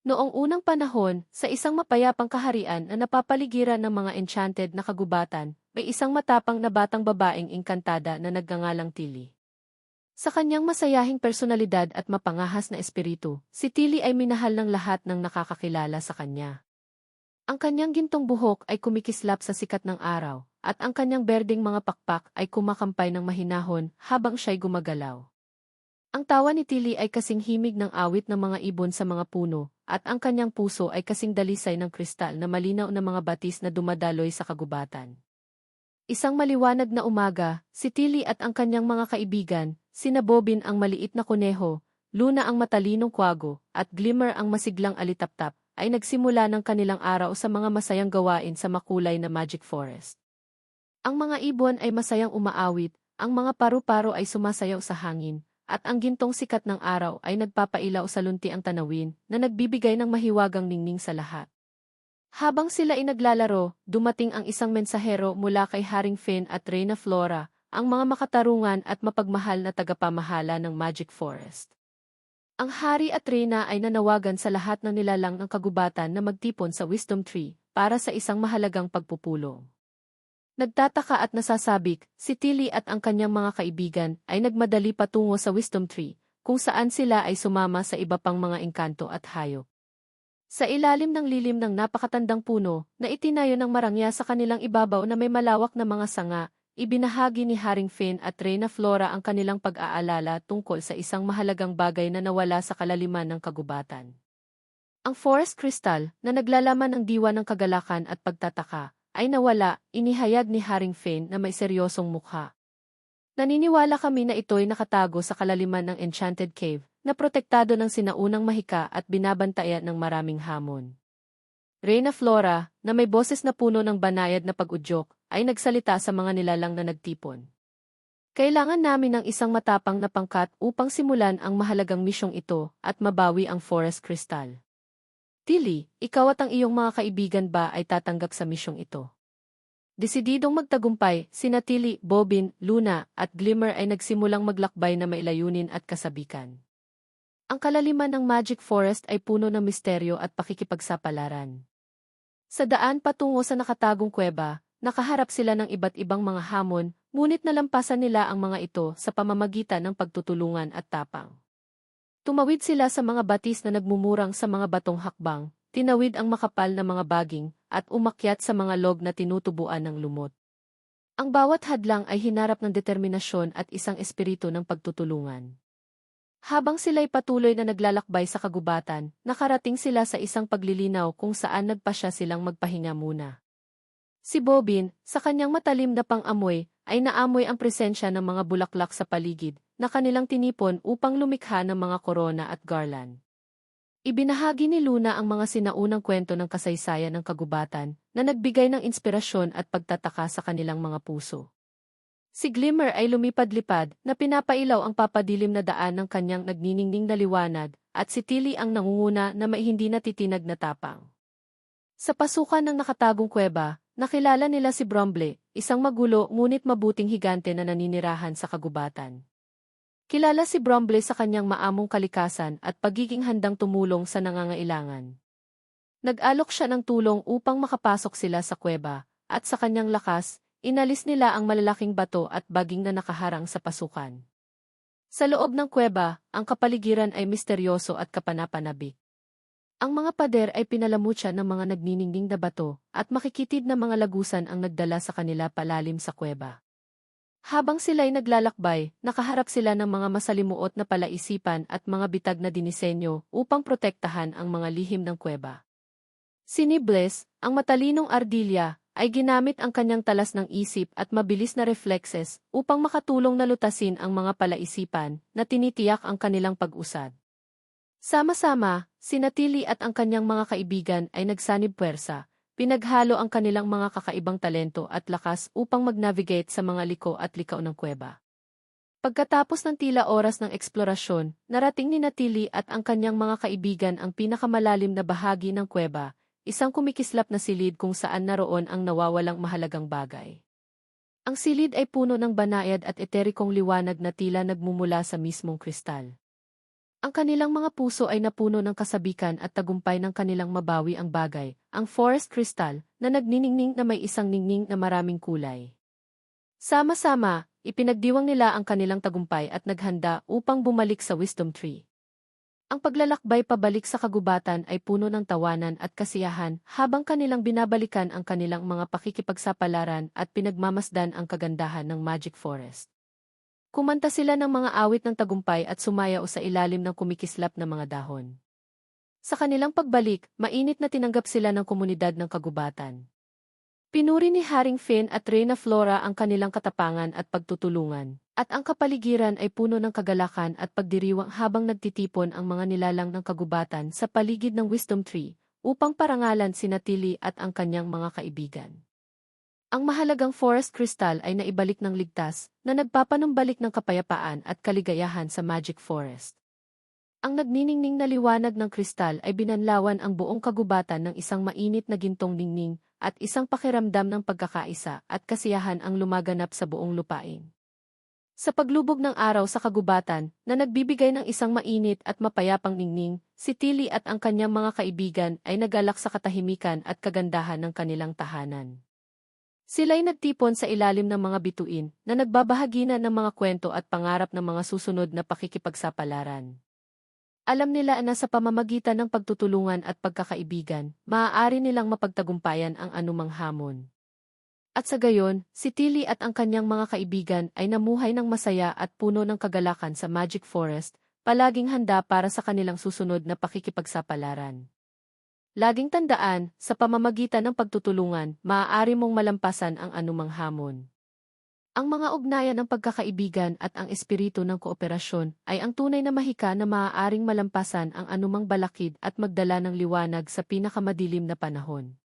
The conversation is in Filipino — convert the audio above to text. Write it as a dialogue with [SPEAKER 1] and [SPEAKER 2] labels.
[SPEAKER 1] Noong unang panahon, sa isang mapayapang kaharian na napapaligiran ng mga enchanted na kagubatan, may isang matapang na batang babaeng engkantada na nagngangalang Tilly. Sa kanyang masayahing personalidad at mapangahas na espiritu, si Tilly ay minahal ng lahat ng nakakakilala sa kanya. Ang kanyang gintong buhok ay kumikislap sa sikat ng araw, at ang kanyang berdeng mga pakpak ay kumakampay ng mahinahon habang siya'y gumagalaw. Ang tawa ni Tilly ay kasing himig ng awit ng mga ibon sa mga puno, at ang kanyang puso ay kasing dalisay ng kristal na malinaw na mga batis na dumadaloy sa kagubatan. Isang maliwanag na umaga, si Tilly at ang kanyang mga kaibigan, sina Bobin ang maliit na kuneho, Luna ang matalinong kwago, at Glimmer ang masiglang alitaptap, ay nagsimula ng kanilang araw sa mga masayang gawain sa makulay na Magic Forest. Ang mga ibon ay masayang umaawit, ang mga paru-paro ay sumasayaw sa hangin, at ang gintong sikat ng araw ay nagpapailaw sa lunti ang tanawin na nagbibigay ng mahiwagang ningning sa lahat. Habang sila ay naglalaro, dumating ang isang mensahero mula kay Haring Finn at Reyna Flora, ang mga makatarungan at mapagmahal na tagapamahala ng Magic Forest. Ang hari at Reyna ay nanawagan sa lahat ng nilalang ng kagubatan na magtipon sa Wisdom Tree para sa isang mahalagang pagpupulong. Nagtataka at nasasabik, si Tilly at ang kanyang mga kaibigan ay nagmadali patungo sa Wisdom Tree, kung saan sila ay sumama sa iba pang mga engkanto at hayop. Sa ilalim ng lilim ng napakatandang puno, na itinayo ng marangya sa kanilang ibabaw na may malawak na mga sanga, ibinahagi ni Haring Finn at Reyna Flora ang kanilang pag-aalala tungkol sa isang mahalagang bagay na nawala sa kalaliman ng kagubatan. Ang Forest Crystal, na naglalaman ng diwa ng kagalakan at pagtataka, ay nawala, inihayag ni Haring Fane na may seryosong mukha. Naniniwala kami na ito'y nakatago sa kalaliman ng Enchanted Cave, na protektado ng sinaunang mahika at binabantayan ng maraming hamon. Reyna Flora, na may boses na puno ng banayad na pag-udyok, ay nagsalita sa mga nilalang na nagtipon. Kailangan namin ng isang matapang na pangkat upang simulan ang mahalagang misyong ito at mabawi ang Forest Crystal. Tilly, ikaw at ang iyong mga kaibigan ba ay tatanggap sa misyong ito? Desididong magtagumpay, sina Tilly, Bobin, Luna, at Glimmer ay nagsimulang maglakbay na mailayunin at kasabikan. Ang kalaliman ng Magic Forest ay puno ng misteryo at pakikipagsapalaran. Sa daan patungo sa nakatagong kuweba, nakaharap sila ng iba't ibang mga hamon, ngunit nalampasan nila ang mga ito sa pamamagitan ng pagtutulungan at tapang. Tumawid sila sa mga batis na nagmumurang sa mga batong hakbang, tinawid ang makapal na mga baging, at umakyat sa mga log na tinutubuan ng lumot. Ang bawat hadlang ay hinarap ng determinasyon at isang espiritu ng pagtutulungan. Habang sila'y patuloy na naglalakbay sa kagubatan, nakarating sila sa isang paglilinaw kung saan nagpasya silang magpahinga muna. Si Bobin, sa kanyang matalim na pang-amoy, ay naamoy ang presensya ng mga bulaklak sa paligid, na kanilang tinipon upang lumikha ng mga korona at garland. Ibinahagi ni Luna ang mga sinaunang kwento ng kasaysayan ng kagubatan na nagbigay ng inspirasyon at pagtataka sa kanilang mga puso. Si Glimmer ay lumipad-lipad na pinapailaw ang papadilim na daan ng kanyang nagniningning na liwanag at si Tilly ang nangunguna na may hindi natitinag na tapang. Sa pasukan ng nakatagong kuweba, nakilala nila si Bromble, isang magulo ngunit mabuting higante na naninirahan sa kagubatan. Kilala si Bromley sa kanyang maamong kalikasan at pagiging handang tumulong sa nangangailangan. Nag-alok siya ng tulong upang makapasok sila sa kuweba, at sa kanyang lakas, inalis nila ang malalaking bato at baging na nakaharang sa pasukan. Sa loob ng kuweba, ang kapaligiran ay misteryoso at kapanapanabik. Ang mga pader ay pinalamutya ng mga nagniningning na bato, at makikitid na mga lagusan ang nagdala sa kanila palalim sa kuweba. Habang sila'y naglalakbay, nakaharap sila ng mga masalimuot na palaisipan at mga bitag na dinisenyo upang protektahan ang mga lihim ng kuweba. Si Nibles, ang matalinong ardilya, ay ginamit ang kanyang talas ng isip at mabilis na reflexes upang makatulong na lutasin ang mga palaisipan na tinitiyak ang kanilang pag-usad. Sama-sama, si Natili at ang kanyang mga kaibigan ay nagsanib puwersa, Pinaghalo ang kanilang mga kakaibang talento at lakas upang mag-navigate sa mga liko at likaw ng kuweba. Pagkatapos ng tila oras ng eksplorasyon, narating ni Natili at ang kanyang mga kaibigan ang pinakamalalim na bahagi ng kuweba, isang kumikislap na silid kung saan naroon ang nawawalang mahalagang bagay. Ang silid ay puno ng banayad at eterikong liwanag na tila nagmumula sa mismong kristal. Ang kanilang mga puso ay napuno ng kasabikan at tagumpay ng kanilang mabawi ang bagay, ang forest crystal, na nagniningning na may isang ningning na maraming kulay. Sama-sama, ipinagdiwang nila ang kanilang tagumpay at naghanda upang bumalik sa Wisdom Tree. Ang paglalakbay pabalik sa kagubatan ay puno ng tawanan at kasiyahan habang kanilang binabalikan ang kanilang mga pakikipagsapalaran at pinagmamasdan ang kagandahan ng Magic Forest. Kumanta sila ng mga awit ng tagumpay at sumayaw sa ilalim ng kumikislap na mga dahon. Sa kanilang pagbalik, mainit na tinanggap sila ng komunidad ng kagubatan. Pinuri ni Haring Finn at Reyna Flora ang kanilang katapangan at pagtutulungan, at ang kapaligiran ay puno ng kagalakan at pagdiriwang habang nagtitipon ang mga nilalang ng kagubatan sa paligid ng Wisdom Tree upang parangalan si Natili at ang kanyang mga kaibigan. Ang mahalagang forest crystal ay naibalik ng ligtas na nagpapanumbalik ng kapayapaan at kaligayahan sa Magic Forest. Ang nagniningning na liwanag ng kristal ay binanlawan ang buong kagubatan ng isang mainit na gintong ningning at isang pakiramdam ng pagkakaisa at kasiyahan ang lumaganap sa buong lupain. Sa paglubog ng araw sa kagubatan, na nagbibigay ng isang mainit at mapayapang ningning, si Tilly at ang kanyang mga kaibigan ay nagalak sa katahimikan at kagandahan ng kanilang tahanan. Sila'y nagtipon sa ilalim ng mga bituin na nagbabahagi na ng mga kwento at pangarap ng mga susunod na pakikipagsapalaran. Alam nila na sa pamamagitan ng pagtutulungan at pagkakaibigan, maaari nilang mapagtagumpayan ang anumang hamon. At sa gayon, si Tilly at ang kanyang mga kaibigan ay namuhay ng masaya at puno ng kagalakan sa Magic Forest, palaging handa para sa kanilang susunod na pakikipagsapalaran. Laging tandaan, sa pamamagitan ng pagtutulungan, maaari mong malampasan ang anumang hamon. Ang mga ugnayan ng pagkakaibigan at ang espiritu ng kooperasyon ay ang tunay na mahika na maaaring malampasan ang anumang balakid at magdala ng liwanag sa pinakamadilim na panahon.